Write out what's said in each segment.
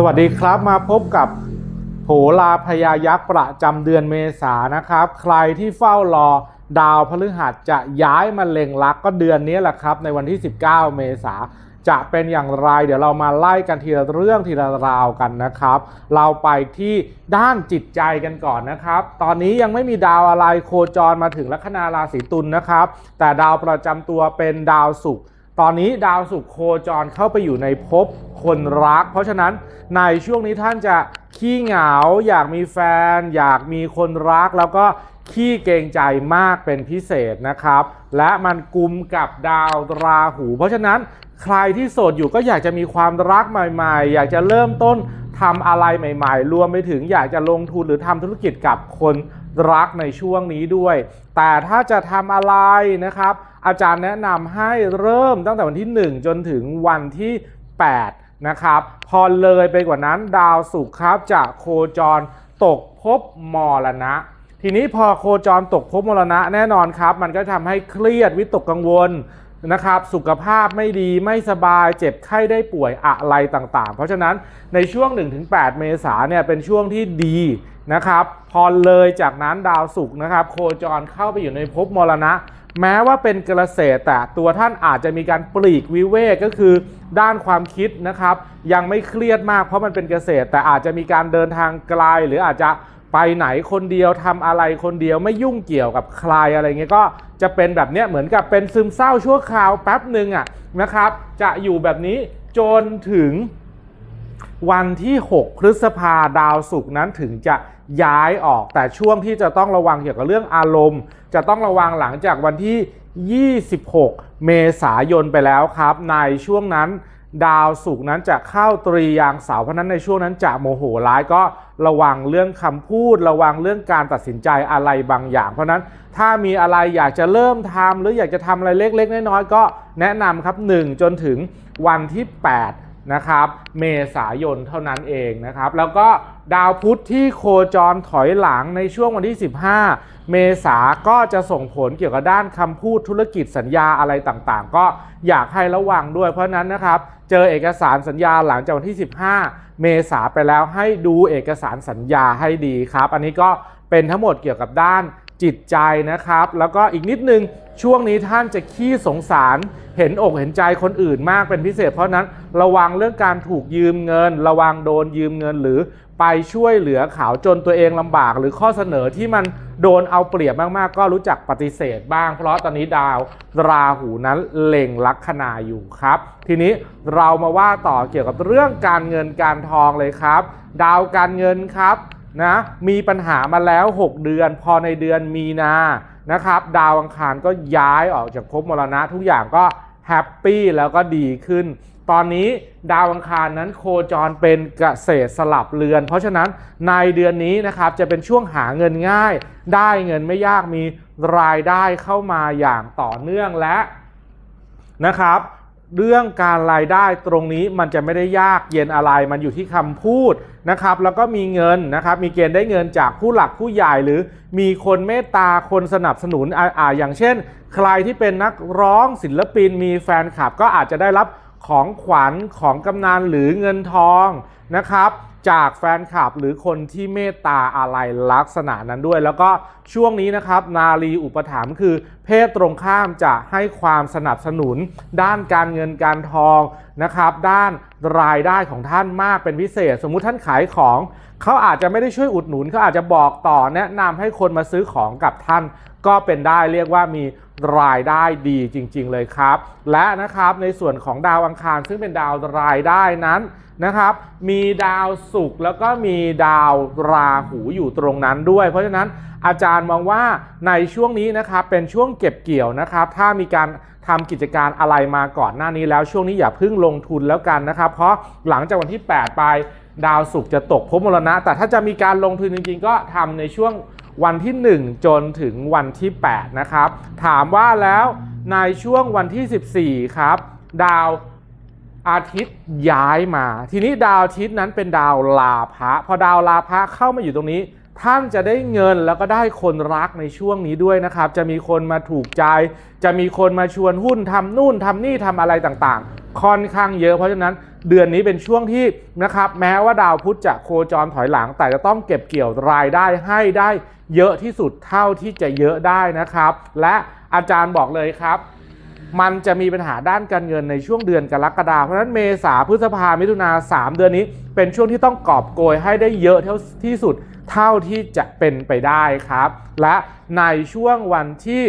สวัสดีครับมาพบกับโหราพยายักษ์ประจำเดือนเมษานะครับ ใครที่เฝ้ารอดาวพฤหัสจะย้ายมาเล็งลักก็เดือนนี้แหละครับ ในวันที่ 19 เมษาจะเป็นอย่างไร เดี๋ยวเรามาไล่กันทีละเรื่องทีละราวกันนะครับ เราไปที่ด้านจิตใจกันก่อนนะครับ ตอนนี้ยังไม่มีดาวอะไรโคจรมาถึงลัคนาราศีตุลนะครับ แต่ดาวประจำตัวเป็นดาวศุกร์ ตอนนี้ดาวศุกร์โคจรเข้าไปอยู่ในภพคนรัก เพราะฉะนั้นในช่วงนี้ท่านจะขี้เหงา อยากมีแฟน อยากมีคนรัก แล้วก็ขี้เกรงใจมากเป็นพิเศษนะครับ และมันกุมกับดาวราหู เพราะฉะนั้นใครที่โสดอยู่ก็อยากจะมีความรักใหม่ๆ อยากจะเริ่มต้นทำอะไรใหม่ๆ รวมไปถึงอยากจะลงทุนหรือทำธุรกิจกับคนรักในช่วงนี้ด้วย แต่ถ้าจะทำอะไรนะครับ อาจารย์แนะนำให้เริ่มตั้งแต่วันที่ 1 จนถึงวันที่ 8 นะครับ พอเลยไปกว่านั้นดาวศุกร์ครับจะโคจรตกภพมรณะ ทีนี้พอโคจรตกภพมรณะแน่นอนครับ มันก็ทำให้เครียดวิตกกังวลนะครับสุขภาพไม่ดีไม่สบายเจ็บไข้ได้ป่วยอะไรต่างๆ เพราะฉะนั้นในช่วง 1-8 เมษาเนี่ยเป็นช่วงที่ดีนะครับ พอเลยจากนั้นดาวศุกร์นะครับ โคจรเข้าไปอยู่ในภพมรณะ แม้ว่าเป็นเกษตรแต่ตัวท่านอาจจะมีการปลีกวิเวกก็คือด้านความคิดนะครับ ยังไม่เครียดมากเพราะมันเป็นเกษตร แต่อาจจะมีการเดินทางไกลหรืออาจจะไปไหนคนเดียวทำอะไรคนเดียวไม่ยุ่งเกี่ยวกับใครอะไรเงี้ยก็จะเป็นแบบเนี้ยเหมือนกับเป็นซึมเศร้าชั่วคราวแป๊บหนึ่งอะนะครับ จะอยู่แบบนี้จนถึง วันที่ 6 พฤษภาดาวศุกร์นั้นถึงจะย้ายออก แต่ช่วงที่จะต้องระวังเกี่ยวกับเรื่องอารมณ์ จะต้องระวังหลังจากวันที่ 26 เมษายนไปแล้วครับ ในช่วงนั้นดาวศุกร์นั้นจะเข้าตรียางเสาร์เพราะนั้นในช่วงนั้นจะโมโหร้ายก็ระวังเรื่องคำพูด ระวังเรื่องการตัดสินใจอะไรบางอย่าง เพราะนั้นถ้ามีอะไรอยากจะเริ่มทำหรืออยากจะทำอะไรเล็กๆน้อยๆก็แนะนำครับ 1 จนถึงวันที่ 8 นะครับ เมษายนเท่านั้นเองนะครับ แล้วก็ดาวพุธที่โคจรถอยหลังในช่วงวันที่ 15 เมษาก็จะส่งผลเกี่ยวกับด้านคำพูดธุรกิจสัญญาอะไรต่างๆ ก็อยากให้ระวังด้วย เพราะฉะนั้นนะครับเจอเอกสารสัญญาหลังจากวันที่ 15 เมษาไปแล้วให้ดูเอกสารสัญญาให้ดีครับ อันนี้ก็เป็นทั้งหมดเกี่ยวกับด้าน จิตใจนะครับ แล้วก็อีกนิดนึงช่วงนี้ท่านจะขี้สงสาร เห็นอกเห็นใจคนอื่นมากเป็นพิเศษ เพราะนั้นระวังเรื่องการถูกยืมเงิน ระวังโดนยืมเงินหรือไปช่วยเหลือเขาจนตัวเองลำบาก หรือข้อเสนอที่มันโดนเอาเปรียบมากๆ ก็รู้จักปฏิเสธบ้าง เพราะตอนนี้ดาวราหูนั้นเล็งลัคนาอยู่ครับ ทีนี้เรามาว่าต่อเกี่ยวกับเรื่องการเงินการทองเลยครับ ดาวการเงินครับ นะมีปัญหามาแล้ว 6 เดือน พอในเดือนมีนานะครับ ดาวอังคารก็ย้ายออกจากภพมรณะทุกอย่างก็แฮปปี้แล้วก็ดีขึ้น ตอนนี้ดาวอังคารนั้นโคจรเป็นเกษตรสลับเรือน เพราะฉะนั้นในเดือนนี้นะครับจะเป็นช่วงหาเงินง่าย ได้เงินไม่ยากมีรายได้เข้ามาอย่างต่อเนื่องและนะครับ เรื่องการรายได้ตรงนี้มันจะไม่ได้ยากเย็นอะไร มันอยู่ที่คำพูดนะครับ แล้วก็มีเงินนะครับ มีเกณฑ์ได้เงินจากผู้หลักผู้ใหญ่หรือมีคนเมตตาคนสนับสนุนอาอ่าอย่างเช่น ใครที่เป็นนักร้องศิลปิน มีแฟนคลับก็อาจจะได้รับของขวัญของกำนันหรือเงินทอง นะครับจากแฟนคลับหรือคนที่เมตตาอะไรลักษณะนั้นด้วย แล้วก็ช่วงนี้นะครับนารีอุปถัมภ์คือ เพศตรงข้ามจะให้ความสนับสนุน ด้านการเงินการทองนะครับ ด้านรายได้ของท่านมากเป็นพิเศษ สมมุติท่านขายของเขาอาจจะไม่ได้ช่วยอุดหนุนเขาอาจจะบอกต่อแนะนำให้คนมาซื้อของกับท่าน ก็เป็นได้เรียกว่ามีรายได้ดีจริง ๆ เลยครับ และนะครับในส่วนของดาวอังคารซึ่งเป็นดาวรายได้นั้น นะครับ มีดาวศุกร์แล้วก็มีดาวราหูอยู่ตรงนั้นด้วย เพราะฉะนั้นอาจารย์มองว่าในช่วงนี้นะครับเป็นช่วงเก็บเกี่ยวนะครับ ถ้ามีการทำกิจการอะไรมาก่อนหน้านี้แล้วช่วงนี้อย่าเพิ่งลงทุนแล้วกันนะครับ เพราะหลังจากวันที่ 8 ไปดาวศุกร์จะตกภพมรณะ แต่ถ้าจะมีการลงทุนจริงๆ ก็ทำในช่วงวันที่ 1 จนถึงวันที่ 8 นะครับ ถามว่าแล้วในช่วงวันที่ 14 ครับ ดาว อาทิตย์ย้ายมา ทีนี้ดาวอาทิตย์นั้นเป็นดาวลาภะพอดาวลาภะเข้ามาอยู่ตรงนี้ ท่านจะได้เงินแล้วก็ได้คนรักในช่วงนี้ด้วยนะครับ จะมีคนมาถูกใจ จะมีคนมาชวนหุ้นทำนู่นทำนี่ทำอะไรต่างๆ ค่อนข้างเยอะเพราะฉะนั้นเดือนนี้เป็นช่วงที่นะครับแม้ว่าดาวพุธจะโคจรถอยหลัง แต่จะต้องเก็บเกี่ยวรายได้ให้ได้เยอะที่สุดเท่าที่จะเยอะได้นะครับ และอาจารย์บอกเลยครับ มันจะมีปัญหาด้านการเงินในช่วงเดือนกรกฎาคมเพราะฉะนั้นเมษาพฤษภามิถุนาสามเดือนนี้ เป็นช่วงที่ต้องกอบโกยให้ได้เยอะเท่าที่สุดเท่าที่จะเป็นไปได้ครับ และในช่วงวันที่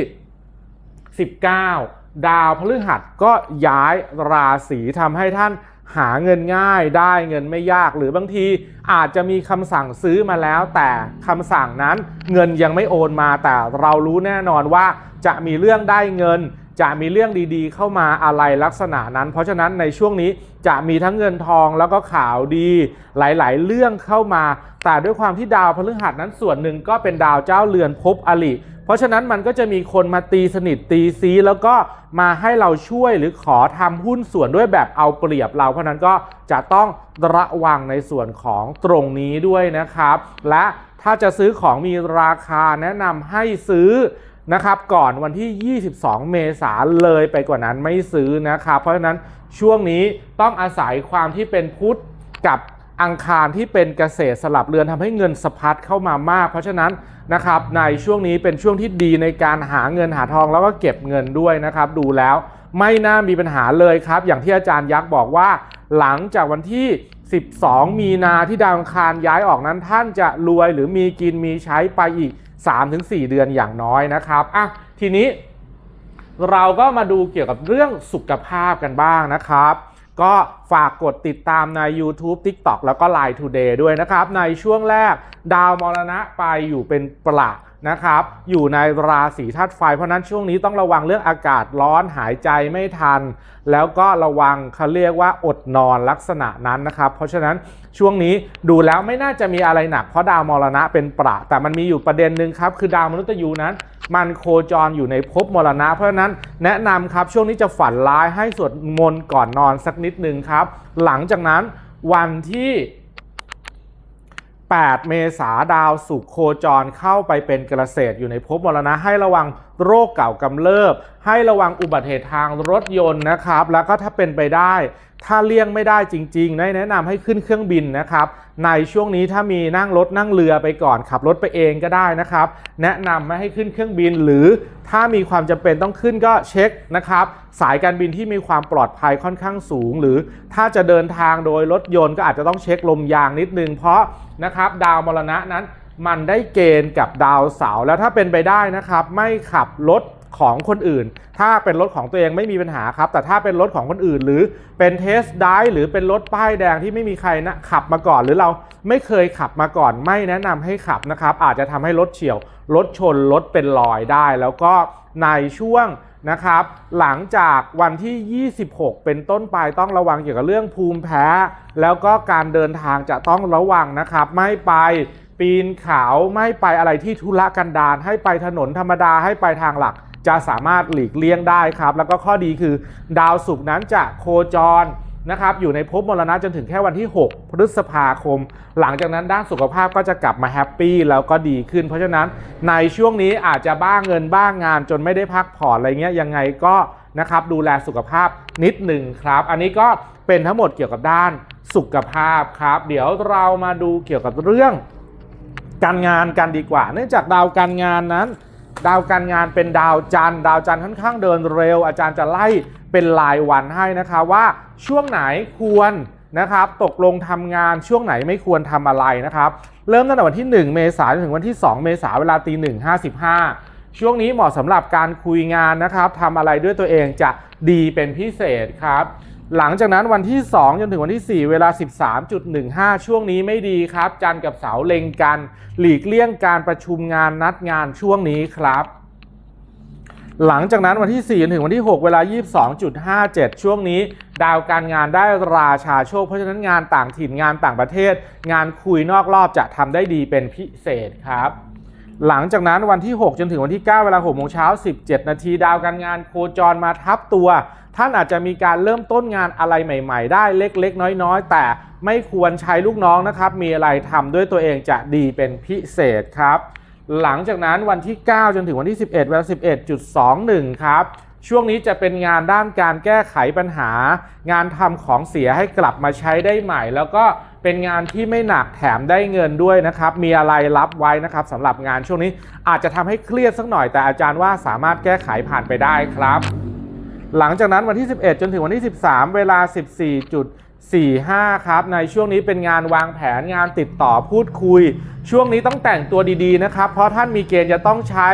19 ดาวพฤหัสก็ย้ายราศีทำให้ท่านหาเงินง่ายได้เงินไม่ยากหรือบางทีอาจจะมีคำสั่งซื้อมาแล้ว แต่คำสั่งนั้นเงินยังไม่โอนมาแต่เรารู้แน่นอนว่าจะมีเรื่องได้เงิน จะมีเรื่องดีๆ เข้ามาอะไรลักษณะนั้น เพราะฉะนั้นในช่วงนี้จะมีทั้งเงินทองแล้วก็ข่าวดีหลายๆ เรื่องเข้ามา แต่ด้วยความที่ดาวพฤหัสนั้นส่วนหนึ่งก็เป็นดาวเจ้าเรือนภพอลิเพราะฉะนั้นมันก็จะมีคนมาตีสนิทตีซีแล้วก็มาให้เราช่วยหรือขอทำหุ้นส่วนด้วยแบบเอาเปรียบเรา เพราะฉะนั้นก็จะต้องระวังในส่วนของตรงนี้ด้วยนะครับ และถ้าจะซื้อของมีราคาแนะนำให้ซื้อ นะครับก่อนวันที่ 22 เมษาเลยไปกว่านั้นไม่ซื้อนะครับ เพราะฉะนั้นช่วงนี้ต้องอาศัยความที่เป็นพุทธกับอังคารที่เป็นเกษตรสลับเรือนทำให้เงินสะพัดเข้ามามาก เพราะฉะนั้นนะครับในช่วงนี้เป็นช่วงที่ดีในการหาเงินหาทองแล้วก็เก็บเงินด้วยนะครับ ดูแล้วไม่น่ามีปัญหาเลยครับ อย่างที่อาจารย์ยักษ์บอกว่า หลังจากวันที่ 12 มีนาที่ดาวอังคารย้ายออกนั้นท่านจะรวยหรือมีกินมีใช้ไปอีก 3-4 เดือนอย่างน้อยนะครับอะทีนี้เราก็มาดูเกี่ยวกับเรื่องสุขภาพกันบ้างนะครับ ก็ฝากกดติดตามใน YouTube TikTok แล้วก็ Line Today ด้วยนะครับ ในช่วงแรกดาวมรณะไปอยู่เป็นประ นะครับอยู่ในราศีธาตุไฟ เพราะนั้นช่วงนี้ต้องระวังเรื่องอากาศร้อนหายใจไม่ทัน แล้วก็ระวังเขาเรียกว่าอดนอนลักษณะนั้นนะครับ เพราะฉะนั้นช่วงนี้ดูแล้วไม่น่าจะมีอะไรหนัก เพราะดาวมรณะเป็นประ แต่มันมีอยู่ประเด็นหนึ่งครับ คือดาวมนุษย์ยูนั้น มันโคจรอยู่ในภพมรณะ เพราะฉะนั้นแนะนำครับช่วงนี้จะฝันร้ายให้สวดมนต์ก่อนนอนสักนิดหนึ่งครับ หลังจากนั้นวันที่ 8 เมษาดาวสุขโคจรเข้าไปเป็นเกษตรอยู่ในภพมรณะให้ระวังโรคเก่ากำเริบ ให้ระวังอุบัติเหตุทางรถยนต์นะครับ แล้วก็ถ้าเป็นไปได้ ถ้าเลี่ยงไม่ได้จริงๆ แนะนำให้ขึ้นเครื่องบินนะครับ ในช่วงนี้ถ้ามีนั่งรถนั่งเรือไปก่อนขับรถไปเองก็ได้นะครับ แนะนำไม่ให้ขึ้นเครื่องบินหรือถ้ามีความจำเป็นต้องขึ้นก็เช็คนะครับ สายการบินที่มีความปลอดภัยค่อนข้างสูง หรือถ้าจะเดินทางโดยรถยนต์ก็อาจจะต้องเช็คลมยางนิดนึง เพราะนะครับดาวมรณะนั้นมันได้เกณฑ์กับดาวเสาร์แล้วถ้าเป็นไปได้นะครับ ไม่ขับรถ ของคนอื่น ถ้าเป็นรถของตัวเองไม่มีปัญหาครับ แต่ถ้าเป็นรถของคนอื่น หรือเป็นเทสได้หรือเป็นรถป้ายแดงที่ไม่มีใครนะขับมาก่อน หรือเราไม่เคยขับมาก่อน ไม่แนะนำให้ขับนะครับ อาจจะทำให้รถเฉียว รถชน รถเป็นรอยได้ แล้วก็ในช่วงนะครับ หลังจากวันที่ 26 เป็นต้นไปต้องระวังเกี่ยวกับเรื่องภูมิแพ้ แล้วก็การเดินทางจะต้องระวังนะครับ ไม่ไปปีนเขาไม่ไปอะไรที่ทุรกันดารให้ไปถนนธรรมดาให้ไปทางหลัก จะสามารถหลีกเลี่ยงได้ครับ แล้วก็ข้อดีคือดาวศุกร์นั้นจะโคจรนะครับอยู่ในภพมรณะจนถึงแค่วันที่ 6 พฤษภาคม หลังจากนั้นด้านสุขภาพก็จะกลับมาแฮปปี้แล้วก็ดีขึ้น เพราะฉะนั้นในช่วงนี้อาจจะบ้างเงินบ้างงานจนไม่ได้พักผ่อนอะไรเงี้ยยังไงก็นะครับดูแลสุขภาพนิดหนึ่งครับ อันนี้ก็เป็นทั้งหมดเกี่ยวกับด้านสุขภาพครับ เดี๋ยวเรามาดูเกี่ยวกับเรื่อง การงานกันดีกว่า เนื่องจากดาวการงานนั้น ดาวการงานเป็นดาวจันทร์ดาวจันทร์ค่อนข้างเดินเร็ว อาจารย์จะไล่เป็นรายวันให้นะคะว่าช่วงไหนควรนะครับตกลงทำงานช่วงไหนไม่ควรทำอะไรนะครับเริ่มตั้งแต่วันที่ 1 เมษายนถึงวันที่ 2 เมษายนเวลาตีหนึ่งห้าสิบห้าช่วงนี้เหมาะสำหรับการคุยงานนะครับทำอะไรด้วยตัวเองจะดีเป็นพิเศษครับ หลังจากนั้นวันที่ 2 จนถึงวันที่ 4 เวลา 13.15 ช่วงนี้ไม่ดีครับ จันกับเสาเล็งกัน หลีกเลี่ยงการประชุมงานนัดงานช่วงนี้ครับ หลังจากนั้นวันที่ 4 ถึงวันที่ 6 เวลา 22.57 ช่วงนี้ ดาวการงานได้ราชาโชค เพราะฉะนั้นงานต่างถิ่นงานต่างประเทศ งานคุยนอกรอบจะทำได้ดีเป็นพิเศษครับหลังจากนั้นวันที่ 6 จนถึงวันที่ 9 เวลา6โมงเช้า 17 นาทีดาวการงานโคจรมาทับตัว ท่านอาจจะมีการเริ่มต้นงานอะไรใหม่ ๆ ได้เล็กๆ น้อยๆ แต่ไม่ควรใช้ลูกน้องนะครับ มีอะไรทำด้วยตัวเองจะดีเป็นพิเศษครับ หลังจากนั้นวันที่ 9 จนถึงวันที่ 11 เวลา 11.21 ครับช่วงนี้จะเป็นงานด้านการแก้ไขปัญหา งานทำของเสียให้กลับมาใช้ได้ใหม่ แล้วก็เป็นงานที่ไม่หนักแถมได้เงินด้วยนะครับ มีอะไรรับไว้นะครับสำหรับงานช่วงนี้อาจจะทำให้เครียดสักหน่อยแต่อาจารย์ว่าสามารถแก้ไขผ่านไปได้ครับ หลังจากนั้นวันที่ 11 จนถึงวันที่ 13 เวลา 14.45 ครับ ในช่วงนี้เป็นงานวางแผนงานติดต่อพูดคุย ช่วงนี้ต้องแต่งตัวดีๆนะครับ เพราะท่านมีเกณฑ์จะต้องใช้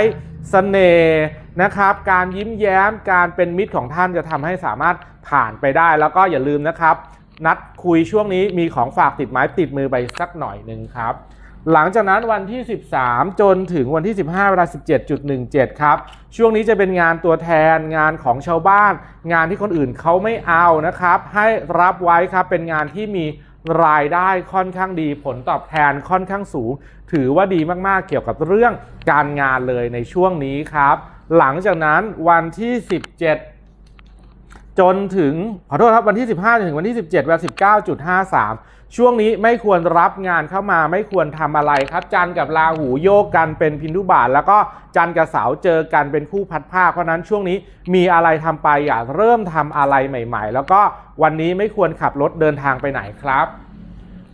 เสน่ห์นะครับ การยิ้มแย้มการเป็นมิตรของท่านจะทำให้สามารถผ่านไปได้ แล้วก็อย่าลืมนะครับ นัดคุยช่วงนี้มีของฝากติดไม้ติดมือไปสักหน่อยหนึ่งครับ หลังจากนั้นวันที่ 13 จนถึงวันที่ 15เวลา 17.17 ครับ ช่วงนี้จะเป็นงานตัวแทนงานของชาวบ้าน งานที่คนอื่นเขาไม่เอานะครับ ให้รับไว้ครับเป็นงานที่มีรายได้ค่อนข้างดีผลตอบแทนค่อนข้างสูง ถือว่าดีมากๆเกี่ยวกับเรื่องการงานเลยในช่วงนี้ครับ หลังจากนั้นวันที่ 17จนถึงขอโทษครับวันที่ 15จนถึงวันที่ 17เวลา19.53ช่วงนี้ไม่ควรรับงานเข้ามาไม่ควรทำอะไรครับ จันกับราหูโยกกันเป็นพินทุบาท แล้วก็จันกับเสาเจอกันเป็นคู่พัดผ้า เพราะนั้นช่วงนี้มีอะไรทำไปอย่าเริ่มทำอะไรใหม่ ๆ แล้วก็วันนี้ไม่ควรขับรถเดินทางไปไหนครับ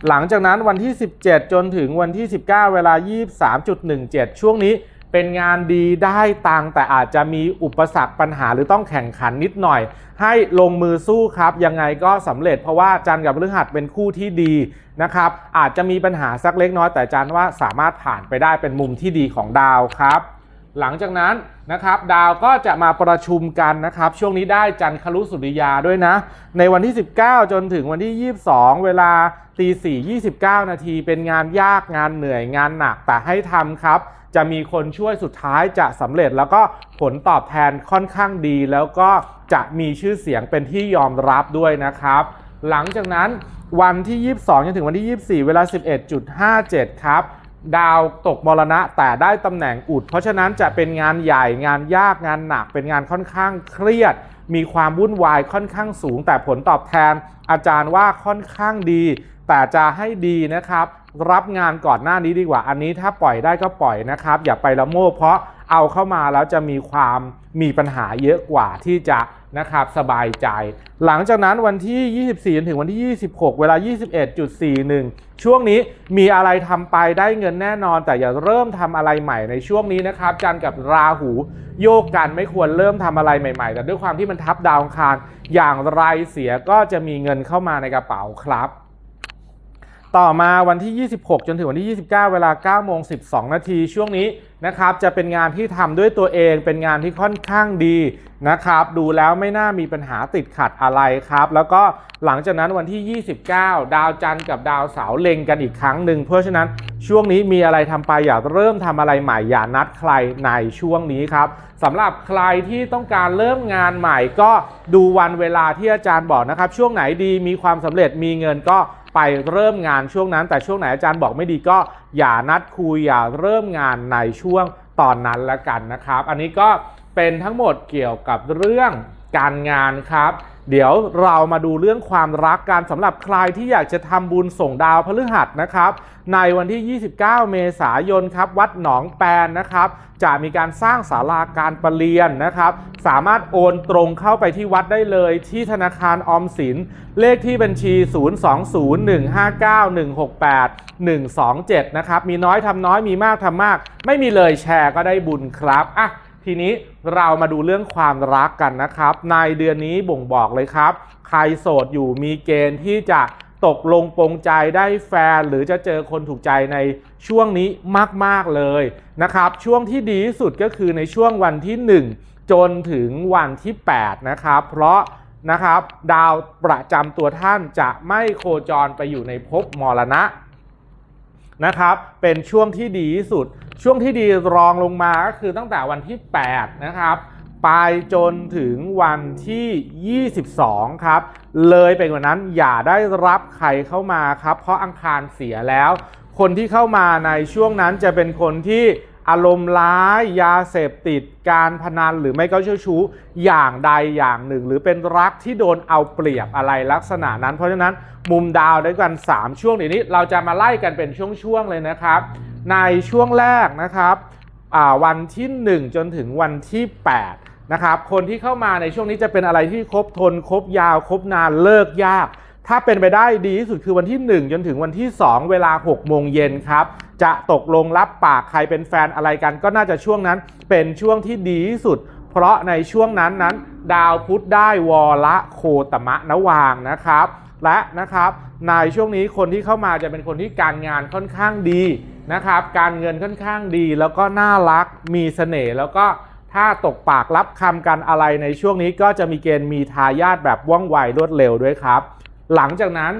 หลังจากนั้นวันที่ 17 จนถึงวันที่ 19 เวลา 23.17 ช่วงนี้ เป็นงานดีได้ตังแต่อาจจะมีอุปสรรคปัญหาหรือต้องแข่งขันนิดหน่อย ให้ลงมือสู้ครับยังไงก็สำเร็จเพราะว่าจันกับพฤหัสเป็นคู่ที่ดีนะครับอาจจะมีปัญหาสักเล็กน้อยแต่จันว่าสามารถผ่านไปได้เป็นมุมที่ดีของดาวครับ หลังจากนั้นนะครับดาวก็จะมาประชุมกันนะครับ ช่วงนี้ได้จันทร์คลุสุริยาด้วยนะ ในวันที่ 19 จนถึงวันที่ 22 เวลาตี4 29 นาทีเป็นงานยากงานเหนื่อยงานหนักแต่ให้ทำครับ จะมีคนช่วยสุดท้ายจะสำเร็จแล้วก็ผลตอบแทนค่อนข้างดี แล้วก็จะมีชื่อเสียงเป็นที่ยอมรับด้วยนะครับ หลังจากนั้นวันที่ 22จนถึงวันที่ 24 เวลา 11.57 ครับ ดาวตกมรณะแต่ได้ตำแหน่งอุด เพราะฉะนั้นจะเป็นงานใหญ่งานยากงานหนัก เป็นงานค่อนข้างเครียด มีความวุ่นวายค่อนข้างสูง แต่ผลตอบแทนอาจารย์ว่าค่อนข้างดี แต่จะให้ดีนะครับ รับงานก่อนหน้านี้ดีกว่า อันนี้ถ้าปล่อยได้ก็ปล่อยนะครับ อย่าไปละโมบเพราะเอาเข้ามาแล้วจะมีความมีปัญหาเยอะกว่าที่จะนะครับสบายใจ หลังจากนั้นวันที่ 24 ถึงวันที่ 26 เวลา 21.41 ช่วงนี้มีอะไรทำไปได้เงินแน่นอน แต่อย่าเริ่มทำอะไรใหม่ในช่วงนี้นะครับจันกับราหูโยกกันไม่ควรเริ่มทำอะไรใหม่ ๆ แต่ด้วยความที่มันทับดาวคารอย่างไรเสียก็จะมีเงินเข้ามาในกระเป๋าครับ ต่อมาวันที่ 26 จนถึงวันที่ 29 เวลา9โมง12 นาทีช่วงนี้นะครับจะเป็นงานที่ทำด้วยตัวเองเป็นงานที่ค่อนข้างดีนะครับดูแล้วไม่น่ามีปัญหาติดขัดอะไรครับ แล้วก็หลังจากนั้นวันที่ 29 ดาวจันทร์กับดาวเสาร์เล็งกันอีกครั้งหนึ่งเพราะฉะนั้นช่วงนี้มีอะไรทำไปอย่าเริ่มทำอะไรใหม่อย่านัดใครในช่วงนี้ครับสำหรับใครที่ต้องการเริ่มงานใหม่ก็ดูวันเวลาที่อาจารย์บอกนะครับ ช่วงไหนดีมีความสำเร็จมีเงินก็ ไปเริ่มงานช่วงนั้น แต่ช่วงไหนอาจารย์บอกไม่ดีก็อย่านัดคุยอย่าเริ่มงานในช่วงตอนนั้นละกันนะครับ อันนี้ก็เป็นทั้งหมดเกี่ยวกับเรื่องการงานครับ เดี๋ยวเรามาดูเรื่องความรักกันสำหรับใครที่อยากจะทำบุญส่งดาวพฤหัสนะครับ ในวันที่ 29 เมษายนครับ วัดหนองแปนนะครับ จะมีการสร้างศาลาการประเรียนนะครับ สามารถโอนตรงเข้าไปที่วัดได้เลยที่ธนาคารออมสิน เลขที่บัญชี 020159168127 นะครับ มีน้อยทำน้อยมีมากทำมาก ไม่มีเลยแชร์ก็ได้บุญครับอะ ทีนี้เรามาดูเรื่องความรักกันนะครับ ในเดือนนี้บ่งบอกเลยครับ ใครโสดอยู่มีเกณฑ์ที่จะตกลงปรงใจได้แฟน หรือจะเจอคนถูกใจในช่วงนี้มาก ๆ เลยนะครับ ช่วงที่ดีที่สุดก็คือในช่วงวันที่ 1 จนถึงวันที่ 8 นะครับ เพราะนะครับ ดาวประจำตัวท่านจะไม่โคจรไปอยู่ในภพมรณะ นะครับ เป็นช่วงที่ดีที่สุด ช่วงที่ดีรองลงมาก็คือตั้งแต่วันที่ 8 นะครับ ไปจนถึงวันที่ 22 ครับ เลยไปกว่านั้นอย่าได้รับใครเข้ามาครับ เพราะอังคารเสียแล้ว คนที่เข้ามาในช่วงนั้นจะเป็นคนที่ อารมณ์ร้ายยาเสพติดการพนันหรือไม่ก็เจ้าชู้อย่างใดอย่างหนึ่ง หรือเป็นรักที่โดนเอาเปรียบอะไรลักษณะนั้น เพราะฉะนั้นมุมดาวด้วยกัน 3 ช่วงเดี๋ยวนี้เราจะมาไล่กันเป็นช่วงๆเลยนะครับ ในช่วงแรกนะครับวันที่ 1 จนถึงวันที่ 8 นะครับ คนที่เข้ามาในช่วงนี้จะเป็นอะไรที่ครบทนครบยาวครบนานเลิกยาก ถ้าเป็นไปได้ดีที่สุดคือวันที่ 1 จนถึงวันที่ 2 เวลา 6 โมงเย็นครับ จะตกลงรับปากใครเป็นแฟนอะไรกันก็น่าจะช่วงนั้นเป็นช่วงที่ดีที่สุด เพราะในช่วงนั้นนั้น ดาวพุธได้วอละโคตมะนวางนะครับ และนะครับในช่วงนี้คนที่เข้ามาจะเป็นคนที่การงานค่อนข้างดีนะครับ การเงินค่อนข้างดีแล้วก็น่ารักมีเสน่ห์แล้วก็ถ้าตกปากรับคำกันอะไรในช่วงนี้ก็จะมีเกณฑ์มีทายาทแบบว่องไวรวดเร็วด้วยครับ หลังจากนั้น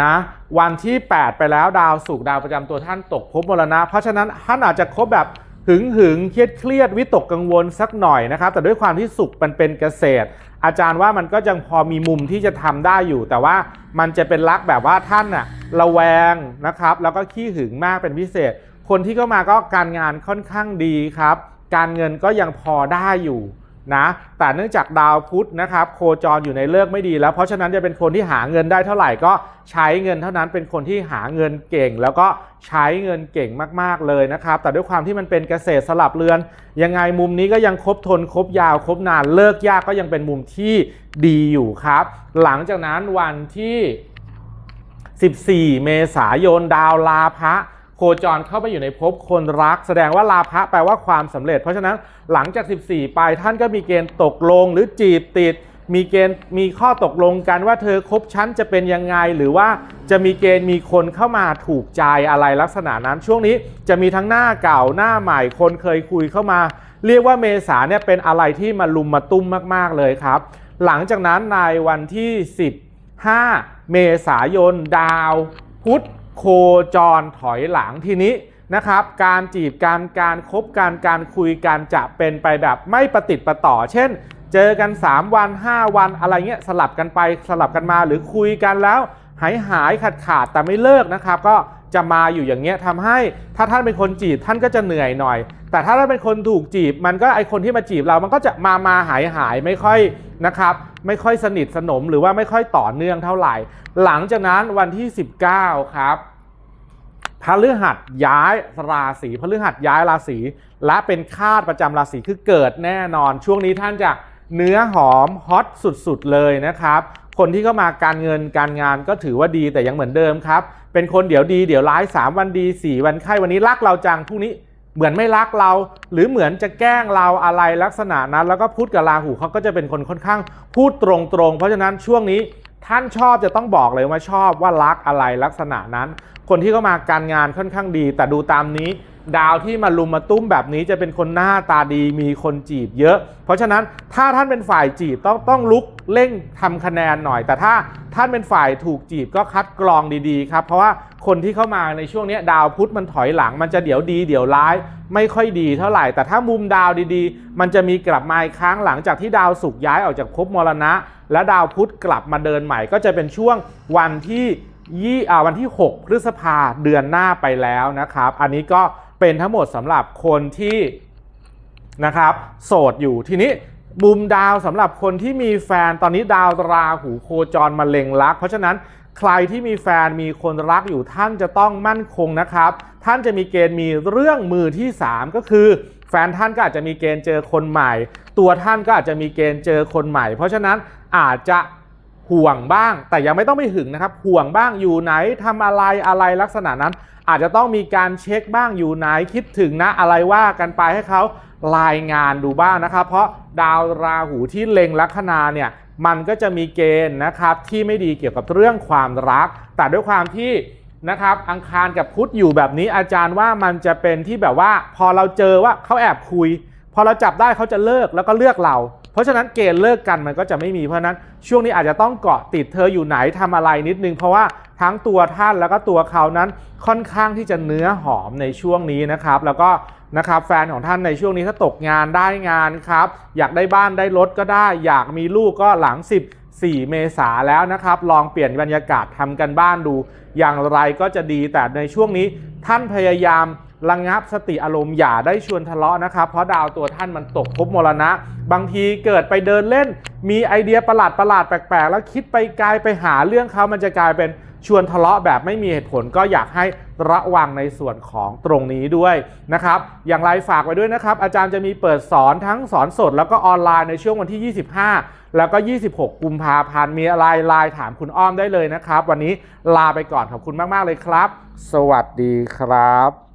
นะวันที่ 8 ไปแล้วดาวสุกดาวประจำตัวท่านตกภพมรณะ เพราะฉะนั้นท่านอาจจะคบแบบหึงหึงเครียดเครียดวิตกกังวลสักหน่อยนะครับ แต่ด้วยความที่สุขมันเป็นเกษตร อาจารย์ว่ามันก็ยังพอมีมุมที่จะทำได้อยู่ แต่ว่ามันจะเป็นรักแบบว่าท่านน่ะระแวงนะครับ แล้วก็ขี้หึงมากเป็นพิเศษ คนที่เข้ามาก็การงานค่อนข้างดีครับ การเงินก็ยังพอได้อยู่ นะแต่เนื่องจากดาวพุธนะครับโคจรอยู่ในเลิกไม่ดีแล้ว เพราะฉะนั้นจะเป็นคนที่หาเงินได้เท่าไหร่ก็ใช้เงินเท่านั้นเป็นคนที่หาเงินเก่ง แล้วก็ใช้เงินเก่งมากๆเลยนะครับ แต่ด้วยความที่มันเป็นเกษตรสลับเรือน ยังไงมุมนี้ก็ยังครบทนครบยาวครบนานเลิกยากก็ยังเป็นมุมที่ดีอยู่ครับ หลังจากนั้นวันที่ 14 เมษายนดาวลาภะ โคจรเข้าไปอยู่ในภพคนรัก แสดงว่าลาภะแปลว่าความสำเร็จ เพราะฉะนั้นหลังจาก 14 ไปท่านก็มีเกณฑ์ตกลงหรือจีบติด มีเกณฑ์มีข้อตกลงกันว่าเธอคบฉันจะเป็นยังไง หรือว่าจะมีเกณฑ์มีคนเข้ามาถูกใจอะไรลักษณะนั้นช่วงนี้จะมีทั้งหน้าเก่าหน้าใหม่คนเคยคุยเข้ามา เรียกว่าเมษาเนี่ยเป็นอะไรที่มาลุมมาตุ้มมากๆเลยครับ หลังจากนั้นในวันที่ 15 เมษายนดาว พุธ โคจรถอยหลังทีนี้นะครับ การจีบการการคบการการคุยการจะเป็นไปแบบไม่ประติดประต่อ เช่น เจอกัน 3 วัน 5 วันอะไรเงี้ยสลับกันไปสลับกันมาหรือคุยกันแล้ว หายหายขาดขาดแต่ไม่เลิกนะครับ ก็ จะมาอยู่อย่างเงี้ยทำให้ถ้าท่านเป็นคนจีบท่านก็จะเหนื่อยหน่อย แต่ถ้าท่านเป็นคนถูกจีบ มันก็ไอคนที่มาจีบเรามันก็จะมามาหายหายไม่ค่อยนะครับ ไม่ค่อยสนิทสนมหรือว่าไม่ค่อยต่อเนื่องเท่าไหร่ หลังจากนั้นวันที่ 19 ครับพฤหัสย้ายราศีพฤหัสย้ายราศีและเป็นคาดประจำราศีคือเกิดแน่นอน ช่วงนี้ท่านจะเนื้อหอมฮอตสุดๆเลยนะครับ คนที่เข้ามาการเงินการงานก็ถือว่าดีแต่ยังเหมือนเดิมครับ เป็นคนเดี๋ยวดีเดี๋ยวร้าย 3 วันดี 4 วันไข้วันนี้รักเราจังพรุ่งนี้เหมือนไม่รักเรา หรือเหมือนจะแกล้งเราอะไรลักษณะนั้น แล้วก็พูดกับราหูเขาก็จะเป็นคนค่อนข้างพูดตรงๆ เพราะฉะนั้นช่วงนี้ท่านชอบจะต้องบอกเลยว่าชอบว่ารักอะไรลักษณะนั้น คนที่เข้ามาการงานค่อนข้างดี แต่ดูตามนี้ ดาวที่มาลุมมาตุ้มแบบนี้จะเป็นคนหน้าตาดีมีคนจีบเยอะ เพราะฉะนั้นถ้าท่านเป็นฝ่ายจีบต้องต้องลุกเร่งทำคะแนนหน่อย แต่ถ้าท่านเป็นฝ่ายถูกจีบก็คัดกรองดีๆครับ เพราะว่าคนที่เข้ามาในช่วงนี้ดาวพุธมันถอยหลัง มันจะเดี๋ยวดีเดี๋ยวร้าย ไม่ค่อยดีเท่าไหร่ แต่ถ้ามุมดาวดีๆ มันจะมีกลับมาอีกครั้งหลังจากที่ดาวศุกร์ย้ายออกจากภพมรณะ และดาวพุธกลับมาเดินใหม่ ก็จะเป็นช่วงวันที่ยี่วันที่ 6 พฤษภาเดือนหน้าไปแล้วนะครับ อันนี้ก็ เป็นทั้งหมดสำหรับคนที่นะครับโสดอยู่ทีนี้มุมดาวสำหรับคนที่มีแฟนตอนนี้ดาวราหูโคจรมาเล็งรัก เพราะฉะนั้นใครที่มีแฟนมีคนรักอยู่ท่านจะต้องมั่นคงนะครับ ท่านจะมีเกณฑ์มีเรื่องมือที่ 3 ก็คือ แฟนท่านก็อาจจะมีเกณฑ์เจอคนใหม่ ตัวท่านก็อาจจะมีเกณฑ์เจอคนใหม่ เพราะฉะนั้นอาจจะห่วงบ้าง แต่ยังไม่ต้องไปหึงนะครับห่วงบ้างอยู่ไหนทำอะไรอะไรลักษณะนั้น อาจจะต้องมีการเช็คบ้างอยู่ไหนคิดถึงนะอะไรว่ากันไปให้เขารายงานดูบ้างนะครับ เพราะดาวราหูที่เล็งลัคนาเนี่ยมันก็จะมีเกณฑ์นะครับที่ไม่ดีเกี่ยวกับเรื่องความรัก แต่ด้วยความที่นะครับอังคารกับพุธอยู่แบบนี้อาจารย์ว่ามันจะเป็นที่แบบว่า พอเราเจอว่าเขาแอบคุย พอเราจับได้เขาจะเลิกแล้วก็เลือกเรา เพราะฉะนั้นเกณฑ์เลิกกันมันก็จะไม่มีเพราะนั้นช่วงนี้อาจจะต้องเกาะติดเธออยู่ไหนทำอะไรนิดนึง เพราะว่าทั้งตัวท่านแล้วก็ตัวเขานั้นค่อนข้างที่จะเนื้อหอมในช่วงนี้นะครับ แล้วก็นะครับแฟนของท่านในช่วงนี้ถ้าตกงานได้งานครับ อยากได้บ้านได้รถก็ได้ อยากมีลูกก็หลัง 14 เมษาแล้วนะครับ ลองเปลี่ยนบรรยากาศทำกันบ้านดู อย่างไรก็จะดีแต่ในช่วงนี้ท่านพยายาม ระงับสติอารมณ์อย่าได้ชวนทะเลาะนะครับเพราะดาวตัวท่านมันตกภพมรณะ บางทีเกิดไปเดินเล่น มีไอเดียประหลาดประหลาดแปลกๆ แล้วคิดไปไกลไปหาเรื่องเขามันจะกลายเป็นชวนทะเลาะแบบไม่มีเหตุผลก็อยากให้ระวังในส่วนของตรงนี้ด้วยนะครับ อย่างไรฝากไว้ด้วยนะครับ อาจารย์จะมีเปิดสอนทั้งสอนสด แล้วก็ออนไลน์ในช่วงวันที่ 25 แล้วก็ 26 กุมภาพันธ์มีอะไรไลน์ถามคุณอ้อมได้เลยนะครับ วันนี้ลาไปก่อนขอบคุณมาก ๆ เลยครับ สวัสดีครับ